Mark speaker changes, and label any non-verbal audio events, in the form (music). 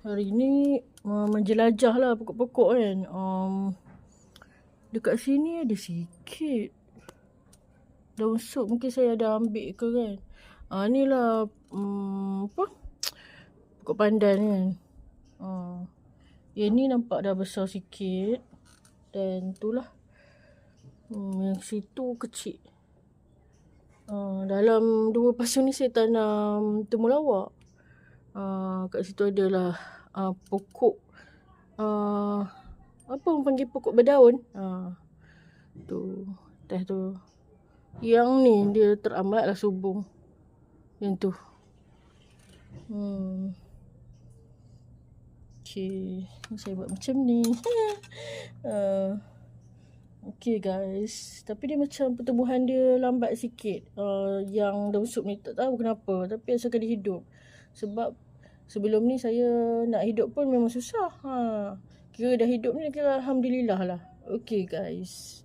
Speaker 1: Hari ni uh, menjelajah lah pokok-pokok kan. Um, dekat sini ada sikit. Daun sup mungkin saya ada ambil ke kan. Ah ni lah um, apa? Pokok pandan kan. Uh, yang ni nampak dah besar sikit. Dan tu lah. Hmm, yang situ kecil. Uh, dalam dua pasu ni saya tanam temulawak. Uh, kat situ adalah uh, pokok uh, apa orang panggil pokok berdaun. Uh, tu teh tu. Yang ni dia teramat lah subung. Yang tu. Hmm. Okay. Saya buat macam ni. (laughs) uh, okay guys. Tapi dia macam pertumbuhan dia lambat sikit. Uh, yang daun sup ni tak tahu kenapa. Tapi asalkan dia hidup. Sebab sebelum ni saya nak hidup pun memang susah. Ha. Kira dah hidup ni kira Alhamdulillah lah. Okay guys.